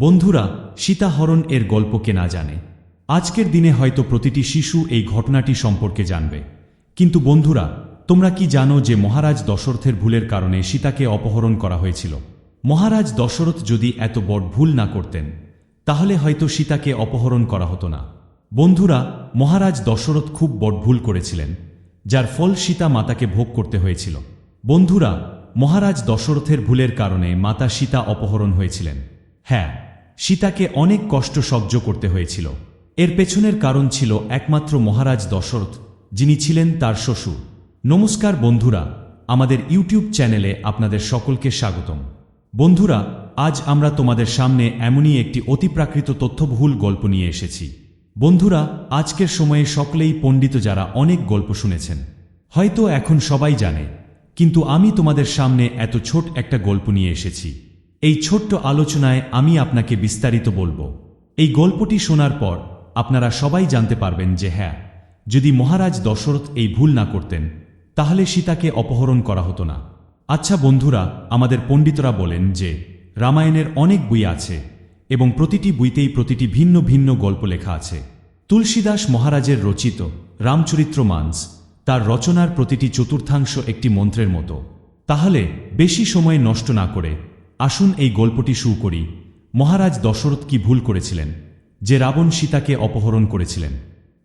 বন্ধুরা, সীতাহরণ এর গল্প কে না জানে? আজকের দিনে হয়তো প্রতিটি শিশু এই ঘটনাটি সম্পর্কে জানবে। কিন্তু বন্ধুরা, তোমরা কি জানো যে মহারাজ দশরথের ভুলের কারণে সীতাকে অপহরণ করা হয়েছিল? মহারাজ দশরথ যদি এত বড় ভুল না করতেন, তাহলে হয়তো সীতাকে অপহরণ করা হতো না। বন্ধুরা, মহারাজ দশরথ খুব বড় ভুল করেছিলেন, যার ফল সীতা মাতাকে ভোগ করতে হয়েছিল। বন্ধুরা, মহারাজ দশরথের ভুলের কারণে মাতা সীতা অপহরণ হয়েছিলেন। হ্যাঁ সীতাকে অনেক কষ্ট সহ্য করতে হয়েছিল। এর পেছনের কারণ ছিল একমাত্র মহারাজ দশরথ, যিনি ছিলেন তার শ্বশুর। নমস্কার বন্ধুরা, আমাদের ইউটিউব চ্যানেলে আপনাদের সকলকে স্বাগতম। বন্ধুরা, আজ আমরা তোমাদের সামনে এমনই একটি অতিপ্রাকৃত তথ্যবহুল গল্প নিয়ে এসেছি। বন্ধুরা, আজকের সময়ে সকলেই পণ্ডিত যারা অনেক গল্প শুনেছেন। হয়তো এখন সবাই জানে, কিন্তু আমি তোমাদের সামনে এত ছোট একটা গল্প নিয়ে এসেছি। এই ছোট্ট আলোচনায় আমি আপনাকে বিস্তারিত বলব। এই গল্পটি শোনার পর আপনারা সবাই জানতে পারবেন যে হ্যাঁ যদি মহারাজ দশরথ এই ভুল না করতেন, তাহলে সীতাকে অপহরণ করা হতো না। আচ্ছা বন্ধুরা, আমাদের পণ্ডিতরা বলেন যে রামায়ণের অনেক বই আছে এবং প্রতিটি বইতেই প্রতিটি ভিন্ন ভিন্ন গল্প লেখা আছে। তুলসীদাস মহারাজের রচিত রামচরিত্র মানস তার রচনার প্রতিটি চতুর্থাংশ একটি মন্ত্রের মতো। তাহলে বেশি সময় নষ্ট না করে আসুন এই গল্পটি শুরু করি। মহারাজ দশরথ কি ভুল করেছিলেন? যে রাবণ সীতাকে অপহরণ করেছিলেন।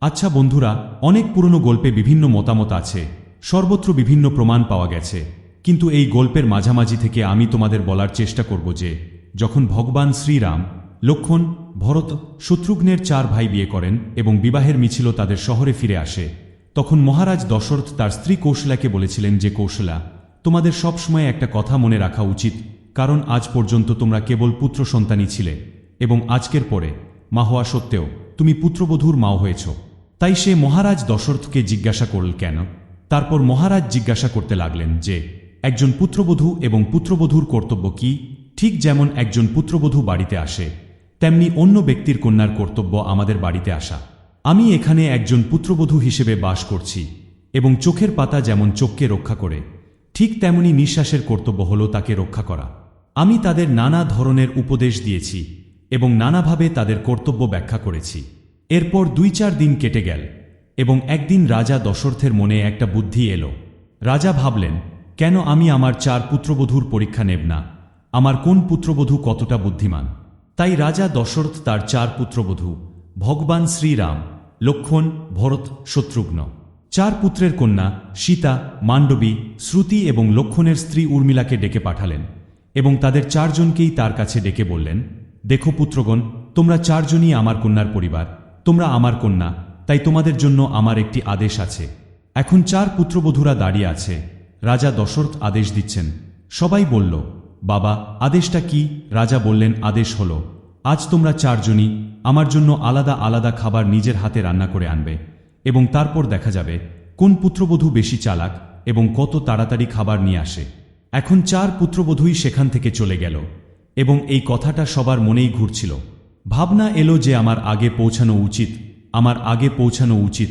আচ্ছা বন্ধুরা, অনেক পুরনো গল্পে বিভিন্ন মতামত আছে। সর্বত্র বিভিন্ন প্রমাণ পাওয়া গেছে। কিন্তু এই গল্পের মাঝামাঝি থেকে আমি তোমাদের বলার চেষ্টা করব যে, যখন ভগবান শ্রীরাম, লক্ষণ, ভরত, শত্রুঘ্নের চার ভাই বিয়ে করেন এবং বিবাহের মিছিল তাদের শহরে ফিরে আসে, তখন মহারাজ দশরথ তার স্ত্রী কৌশলাকে বলেছিলেন যে, কৌশলা, তোমাদের সবসময় একটা কথা মনে রাখা উচিত। কারণ আজ পর্যন্ত তোমরা কেবল পুত্র সন্তানই ছিলে, এবং আজকের পরে মা হওয়া সত্ত্বেও তুমি পুত্রবধূর মাও হয়েছ। তাই সে মহারাজ দশরথকে জিজ্ঞাসা করল কেন? তারপর মহারাজ জিজ্ঞাসা করতে লাগলেন যে, একজন পুত্রবধূ এবং পুত্রবধূর কর্তব্য কি? ঠিক যেমন একজন পুত্রবধূ বাড়িতে আসে, তেমনি অন্য ব্যক্তির কন্যার কর্তব্য আমাদের বাড়িতে আসা। আমি এখানে একজন পুত্রবধূ হিসেবে বাস করছি, এবং চোখের পাতা যেমন চোখকে রক্ষা করে, ঠিক তেমনি নিঃশ্বাসের কর্তব্য হল তাকে রক্ষা করা। আমি তাদের নানা ধরনের উপদেশ দিয়েছি এবং নানাভাবে তাদের কর্তব্য ব্যাখ্যা করেছি। এরপর দুই চার দিন কেটে গেল এবং একদিন রাজা দশরথের মনে একটা বুদ্ধি এলো। রাজা ভাবলেন, কেন আমি আমার চার পুত্রবধূর পরীক্ষা নেব না? আমার কোন পুত্রবধূ কতটা বুদ্ধিমান? তাই রাজা দশরথ তার চার পুত্রবধূ, ভগবান শ্রীরাম, লক্ষণ, ভরত, শত্রুঘ্ন, চার পুত্রের কন্যা, সীতা মান্ডবী শ্রুতি এবং লক্ষণের স্ত্রী উর্মিলাকে ডেকে পাঠালেন। এবং তাদের চারজনকেই তার কাছে ডেকে বললেন, দেখো পুত্রগণ, তোমরা চারজনই আমার কন্যার পরিবার। তোমরা আমার কন্যা, তাই তোমাদের জন্য আমার একটি আদেশ আছে। এখন চার পুত্রবধূরা দাঁড়িয়ে আছে। রাজা দশরথ আদেশ দিচ্ছেন। সবাই বলল, বাবা, আদেশটা কি? রাজা বললেন, আদেশ হল, আজ তোমরা চারজনই আমার জন্য আলাদা আলাদা খাবার নিজের হাতে রান্না করে আনবে। এবং তারপর দেখা যাবে কোন পুত্রবধূ বেশি চালাক এবং কত তাড়াতাড়ি খাবার নিয়ে আসে। এখন চার পুত্রবধূই সেখান থেকে চলে গেল, এবং এই কথাটা সবার মনেই ঘুরছিল। ভাবনা এলো যে আমার আগে পৌঁছানো উচিত, আমার আগে পৌঁছানো উচিত।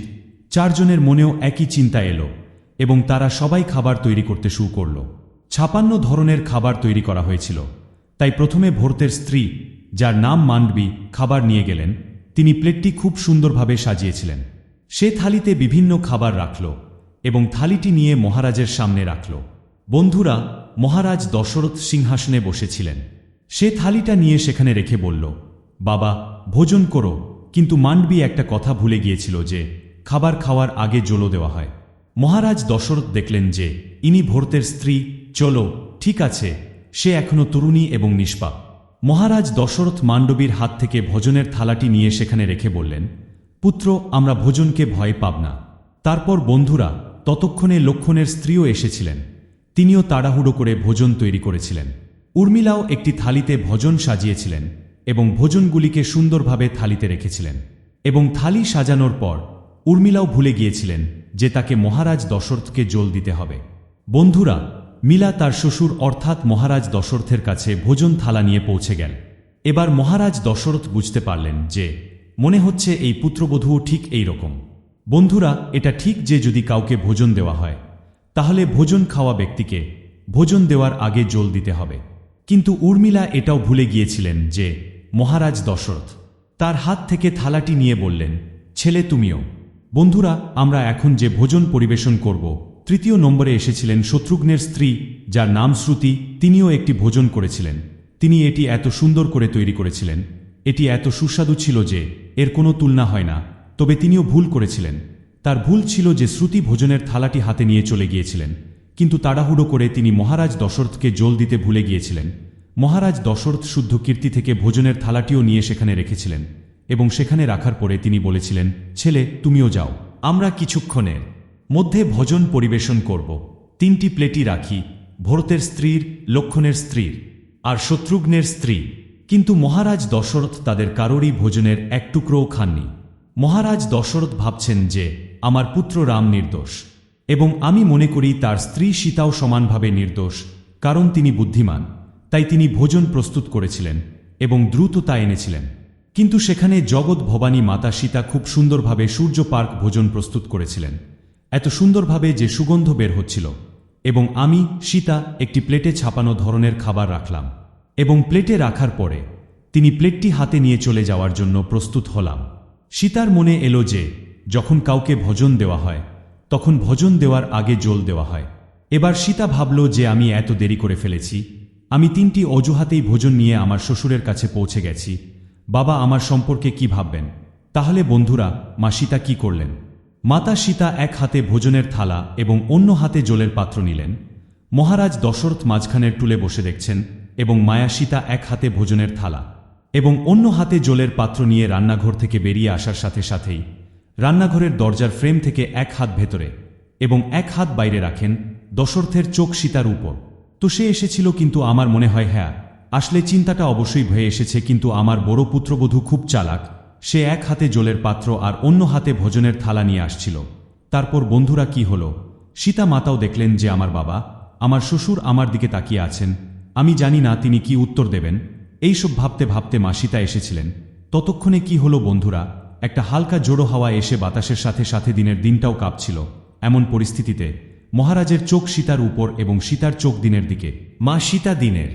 চারজনের মনেও একই চিন্তা এলো, এবং তারা সবাই খাবার তৈরি করতে শুরু করল। ছাপান্ন ধরনের খাবার তৈরি করা হয়েছিল। তাই প্রথমে ভর্তের স্ত্রী, যার নাম মান্ডবী, খাবার নিয়ে গেলেন। তিনি প্লেটটি খুব সুন্দরভাবে সাজিয়েছিলেন। সে থালিতে বিভিন্ন খাবার রাখল, এবং থালিটি নিয়ে মহারাজের সামনে রাখল। বন্ধুরা, মহারাজ দশরথ সিংহাসনে বসেছিলেন। সে থালিটা নিয়ে সেখানে রেখে বলল, বাবা, ভোজন করো। কিন্তু মান্ডবী একটা কথা ভুলে গিয়েছিল যে, খাবার খাওয়ার আগে জলো দেওয়া হয়। মহারাজ দশরথ দেখলেন যে, ইনি ভরতের স্ত্রী, চলো, ঠিক আছে। সে এখনও তরুণী এবং নিষ্পাপ। মহারাজ দশরথ মান্ডবীর হাত থেকে ভোজনের থালাটি নিয়ে সেখানে রেখে বললেন, পুত্র, আমরা ভোজনকে ভয় পাব না। তারপর বন্ধুরা, ততক্ষণে লক্ষণের স্ত্রীও এসেছিলেন। তিনিও তাড়াহুড়ো করে ভোজন তৈরি করেছিলেন। উর্মিলাও একটি থালিতে ভোজন সাজিয়েছিলেন এবং ভোজনগুলিকে সুন্দরভাবে থালিতে রেখেছিলেন এবং থালি সাজানোর পর উর্মিলাও ভুলে গিয়েছিলেন যে তাকে মহারাজ দশরথকে জল দিতে হবে। বন্ধুরা, মিলা তার শ্বশুর অর্থাৎ মহারাজ দশরথের কাছে ভোজন থালা নিয়ে পৌঁছে গেল। এবার মহারাজ দশরথ বুঝতে পারলেন যে মনে হচ্ছে এই পুত্রবধূও ঠিক এই রকম। বন্ধুরা, এটা ঠিক যে যদি কাউকে ভোজন দেওয়া হয়। তাহলে ভোজন খাওয়া ব্যক্তিকে ভোজন দেওয়ার আগে জল দিতে হবে। কিন্তু উর্মিলা এটাও ভুলে গিয়েছিলেন যে, মহারাজ দশরথ, তার হাত থেকে থালাটি নিয়ে বললেন, ছেলে তুমিও। বন্ধুরা, আমরা এখন যে ভোজন পরিবেশন করব, তৃতীয় নম্বরে এসেছিলেন শত্রুঘ্নের স্ত্রী, যার নাম শ্রুতি, তিনিও একটি ভোজন করেছিলেন। তিনি এটি এত সুন্দর করে তৈরি করেছিলেন। এটি এত সুস্বাদু ছিল যে, এর কোনো তুলনা হয় না। তবে তিনিও ভুল করেছিলেন। তার ভুল ছিল যে শ্রুতি ভোজনের থালাটি হাতে নিয়ে চলে গিয়েছিলেন। কিন্তু তাড়াহুড়ো করে তিনি মহারাজ দশরথকে জল দিতে ভুলে গিয়েছিলেন। মহারাজ দশরথ শুদ্ধ কীর্তি থেকে ভোজনের থালাটিও নিয়ে সেখানে রেখেছিলেন এবং সেখানে রাখার পরে তিনি বলেছিলেন, ছেলে, তুমিও যাও, আমরা কিছুক্ষণের মধ্যে ভোজন পরিবেশন করব। তিনটি প্লেটই রাখি, ভরতের স্ত্রীর, লক্ষণের স্ত্রীর আর শত্রুঘ্নের স্ত্রী। কিন্তু মহারাজ দশরথ তাদের কারোরই ভোজনের এক টুকরোও খাননি। মহারাজ দশরথ ভাবছেন যে আমার পুত্র রাম নির্দোষ, এবং আমি মনে করি তার স্ত্রী সীতাও সমানভাবে নির্দোষ, কারণ তিনি বুদ্ধিমান, তাই তিনি ভোজন প্রস্তুত করেছিলেন, এবং দ্রুত তা এনেছিলেন। কিন্তু সেখানে জগৎ ভবানী মাতা সীতা খুব সুন্দরভাবে সূর্য পার্ক ভোজন প্রস্তুত করেছিলেন। এত সুন্দরভাবে যে সুগন্ধ বের হচ্ছিল, এবং আমি, সীতা, একটি প্লেটে ছাপানো ধরনের খাবার রাখলাম, এবং প্লেটে রাখার পরে তিনি প্লেটটি হাতে নিয়ে চলে যাওয়ার জন্য প্রস্তুত হলাম। সীতার মনে এলো যে যখন কাউকে ভোজন দেওয়া হয়, তখন ভোজন দেওয়ার আগে জল দেওয়া হয়। এবার সীতা ভাবল যে আমি এত দেরি করে ফেলেছি। আমি তিনটি অজুহাতেই ভোজন নিয়ে আমার শ্বশুরের কাছে পৌঁছে গেছি। বাবা আমার সম্পর্কে কি ভাববেন? তাহলে বন্ধুরা, মা সীতা কি করলেন? মাতা সীতা এক হাতে ভোজনের থালা এবং অন্য হাতে জলের পাত্র নিলেন। মহারাজ দশরথ মাঝখানের টুলে বসে দেখছেন এবং মায়া সীতা এক হাতে ভোজনের থালা এবং অন্য হাতে জলের পাত্র নিয়ে রান্নাঘর থেকে বেরিয়ে আসার সাথে সাথেই রান্নাঘরের দরজার ফ্রেম থেকে এক হাত ভেতরে এবং এক হাত বাইরে রাখেন দশরথের চোখ সীতার উপর। তো সে এসেছিল কিন্তু আমার মনে হয় হ্যাঁ আসলে চিন্তাটা অবশ্যই হয়ে এসেছে, কিন্তু আমার বড় পুত্রবধূ খুব চালাক। সে এক হাতে জলের পাত্র আর অন্য হাতে ভোজনের থালা নিয়ে আসছিল। তারপর বন্ধুরা কি হল? সীতা মাতাও দেখলেন যে আমার বাবা, আমার শ্বশুর আমার দিকে তাকিয়ে আছেন। আমি জানি না তিনি কি উত্তর দেবেন। এইসব ভাবতে ভাবতে মা সীতা এসেছিলেন। ততক্ষণে কি হলো বন্ধুরা? একটা হালকা জোড়ো হাওয়া এসে বাতাসের সাথে সাথে দিনের দিনটাও কাঁপছিল। এমন পরিস্থিতিতে মহারাজের চোখ সীতার উপর এবং সীতার চোখ দিনের দিকে। মা সীতা দিনের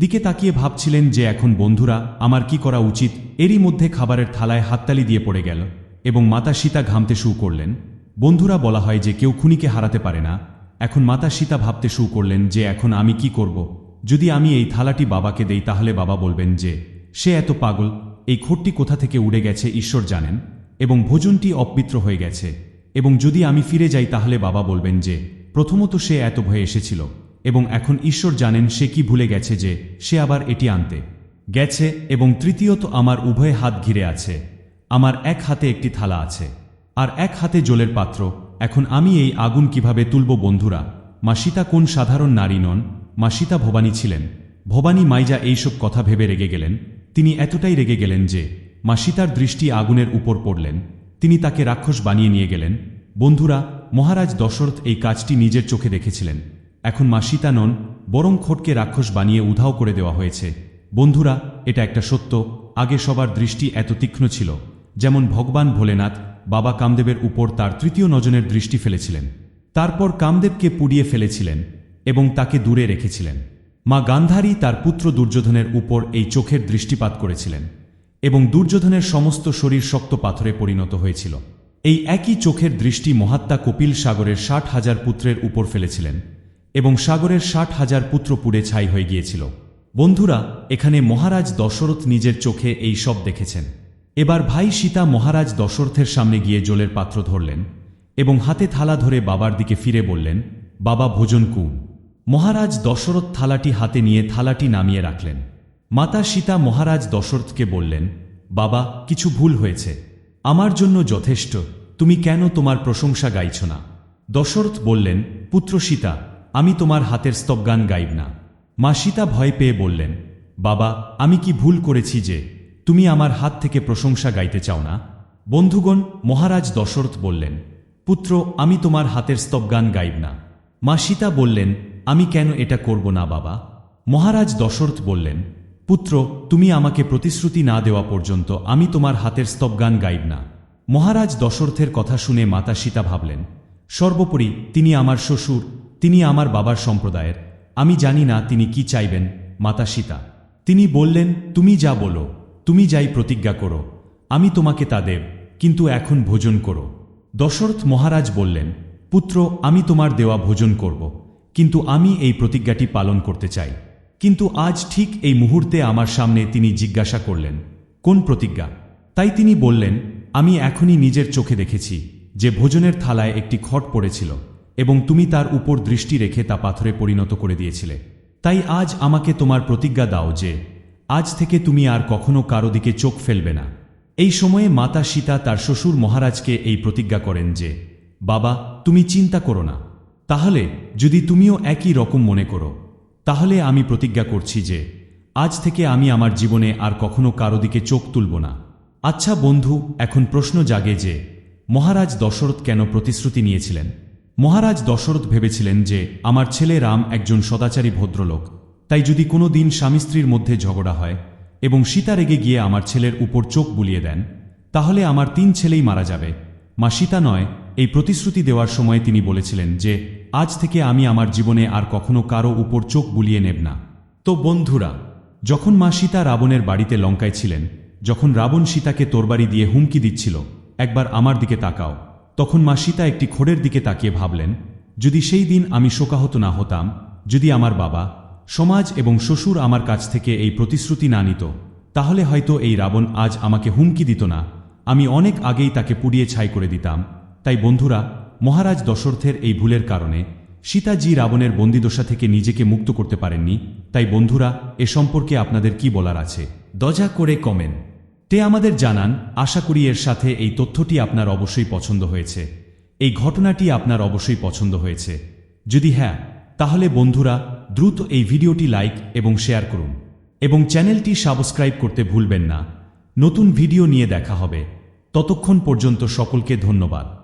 দিকে তাকিয়ে ভাবছিলেন যে এখন বন্ধুরা, আমার কি করা উচিত? এরই মধ্যে খাবারের থালায় হাততালি দিয়ে পড়ে গেল এবং মাতা সীতা ঘামতে শুরু করলেন। বন্ধুরা বলা হয় যে কেউ খুনিকে হারাতে পারে না। এখন মাতা সীতা ভাবতে শুরু করলেন যে এখন আমি কি করব? যদি আমি এই থালাটি বাবাকে দেই, তাহলে বাবা বলবেন যে, সে এত পাগল এই খোটটি কোথা থেকে উড়ে গেছে, ঈশ্বর জানেন, এবং ভোজনটি অপবিত্র হয়ে গেছে। এবং যদি আমি ফিরে যাই, তাহলে বাবা বলবেন যে, প্রথমত সে এত ভয়ে এসেছিল, এবং এখন ঈশ্বর জানেন সে কি ভুলে গেছে যে, সে আবার এটি আনতে গেছে, এবং তৃতীয়ত আমার উভয় হাত ঘিরে আছে। আমার এক হাতে একটি থালা আছে, আর এক হাতে জলের পাত্র। এখন আমি এই আগুন কীভাবে তুলব, বন্ধুরা? মা সীতা কোন সাধারণ নারী নন? মা সীতা ভবানী ছিলেন। ভবানী মাইজা এইসব কথা ভেবে রেগে গেলেন। তিনি এতটাই রেগে গেলেন যে মা সীতার দৃষ্টি আগুনের উপর পড়লেন। তিনি তাকে রাক্ষস বানিয়ে নিয়ে গেলেন। বন্ধুরা, মহারাজ দশরথ এই কাজটি নিজের চোখে দেখেছিলেন। এখন মা সীতা নন, বরং খোটকে রাক্ষস বানিয়ে উধাও করে দেওয়া হয়েছে। বন্ধুরা, এটা একটা সত্য, আগে সবার দৃষ্টি এত তীক্ষ্ণ ছিল। যেমন ভগবান ভোলেনাথ বাবা কামদেবের উপর তার তৃতীয় নজনের দৃষ্টি ফেলেছিলেন। তারপর কামদেবকে পুড়িয়ে ফেলেছিলেন এবং তাকে দূরে রেখেছিলেন। মা গান্ধারী তার পুত্র দুর্যোধনের উপর এই চোখের দৃষ্টিপাত করেছিলেন এবং দুর্যোধনের সমস্ত শরীর শক্ত পাথরে পরিণত হয়েছিল। এই একই চোখের দৃষ্টি মহাত্মা কপিল সাগরের ষাট হাজার পুত্রের উপর ফেলেছিলেন এবং সাগরের ষাট হাজার পুত্র পুড়ে ছাই হয়ে গিয়েছিল। বন্ধুরা, এখানে মহারাজ দশরথ নিজের চোখে এই সব দেখেছেন। এবার ভাই সীতা মহারাজ দশরথের সামনে গিয়ে জলের পাত্র ধরলেন এবং হাতে থালা ধরে বাবার দিকে ফিরে বললেন, বাবা, ভোজন কুন মহারাজ দশরথ থালাটি হাতে নিয়ে থালাটি নামিয়ে রাখলেন। মাতা সীতা মহারাজ দশরথকে বললেন, বাবা, কিছু ভুল হয়েছে। আমার জন্য যথেষ্ট। তুমি কেন তোমার প্রশংসা গাইছ না? দশরথ বললেন, পুত্র সীতা, আমি তোমার হাতের স্তবগান গাইব না। মা সীতা ভয় পেয়ে বললেন, বাবা, আমি কি ভুল করেছি যে তুমি আমার হাত থেকে প্রশংসা গাইতে চাও না? বন্ধুগণ, মহারাজ দশরথ বললেন, পুত্র, আমি তোমার হাতের স্তবগান গাইব না। মা সীতা বললেন আমি কেন এটা করব না, বাবা? মহারাজ দশরথ বললেন, পুত্র, তুমি আমাকে প্রতিশ্রুতি না দেওয়া পর্যন্ত আমি তোমার হাতের স্তবগান গাইব না। মহারাজ দশরথের কথা শুনে মাতা সীতা ভাবলেন, সর্বোপরি তিনি আমার শ্বশুর, তিনি আমার বাবার সম্প্রদায়ের, আমি জানি না তিনি কি চাইবেন। মাতা সীতা, তিনি বললেন, তুমি যা বলো, তুমি যাই প্রতিজ্ঞা করো, আমি তোমাকে তা দেব, কিন্তু এখন ভোজন করো। দশরথ মহারাজ বললেন, পুত্র, আমি তোমার দেওয়া ভোজন করব। কিন্তু আমি এই প্রতিজ্ঞাটি পালন করতে চাই। কিন্তু আজ ঠিক এই মুহূর্তে আমার সামনে তিনি জিজ্ঞাসা করলেন, কোন প্রতিজ্ঞা? তাই তিনি বললেন, আমি এখনই নিজের চোখে দেখেছি যে ভোজনের থালায় একটি খট পড়েছিল এবং তুমি তার উপর দৃষ্টি রেখে তা পাথরে পরিণত করে দিয়েছিলে। তাই আজ আমাকে তোমার প্রতিজ্ঞা দাও যে আজ থেকে তুমি আর কখনো কারও দিকে চোখ ফেলবে না। এই সময়ে মাতা সীতা তার শ্বশুর মহারাজকে এই প্রতিজ্ঞা করেন যে, বাবা, তুমি চিন্তা করো না। তাহলে, যদি তুমিও একই রকম মনে করো, তাহলে আমি প্রতিজ্ঞা করছি যে, আজ থেকে আমি আমার জীবনে আর কখনো কারও দিকে চোখ তুলব না। আচ্ছা বন্ধু, এখন প্রশ্ন জাগে যে, মহারাজ দশরথ কেন প্রতিশ্রুতি নিয়েছিলেন? মহারাজ দশরথ ভেবেছিলেন যে, আমার ছেলে রাম একজন সদাচারী ভদ্রলোক, তাই যদি কোনো দিন স্বামী স্ত্রীর মধ্যে ঝগড়া হয় এবং সীতা রেগে গিয়ে আমার ছেলের উপর চোখ বুলিয়ে দেন, তাহলে আমার তিন ছেলেই মারা যাবে। মা সীতা নয়, এই প্রতিশ্রুতি দেওয়ার সময় তিনি বলেছিলেন যে আজ থেকে আমি আমার জীবনে আর কখনো কারও উপর চোখ বুলিয়ে নেব না। তো বন্ধুরা, যখন মা সীতা রাবণের বাড়িতে লঙ্কায় ছিলেন, যখন রাবণ সীতাকে তোরবারি দিয়ে হুমকি দিচ্ছিল, একবার আমার দিকে তাকাও। তখন মা সীতা একটি খোড়ের দিকে তাকিয়ে ভাবলেন, যদি সেই দিন আমি শোকাহত না হতাম, যদি আমার বাবা, সমাজ এবং শ্বশুর আমার কাছ থেকে এই প্রতিশ্রুতি না নিত, তাহলে হয়তো এই রাবণ আজ আমাকে হুমকি দিত না। আমি অনেক আগেই তাকে পুড়িয়ে ছাই করে দিতাম। তাই বন্ধুরা মহারাজ দশরথের এই ভুলের কারণে সীতাজি রাবণের বন্দিদশা থেকে নিজেকে মুক্ত করতে পারেননি। তাই বন্ধুরা, এ সম্পর্কে আপনাদের কি বলার আছে? দজা করে কমেন তে আমাদের জানান, আশা করি এর সাথে এই তথ্যটি আপনার অবশ্যই পছন্দ হয়েছে। এই ঘটনাটি আপনার অবশ্যই পছন্দ হয়েছে। যদি হ্যাঁ তাহলে বন্ধুরা, দ্রুত এই ভিডিওটি লাইক এবং শেয়ার করুন। এবং চ্যানেলটি সাবস্ক্রাইব করতে ভুলবেন না। নতুন ভিডিও নিয়ে দেখা হবে। ততক্ষণ পর্যন্ত সকলকে ধন্যবাদ।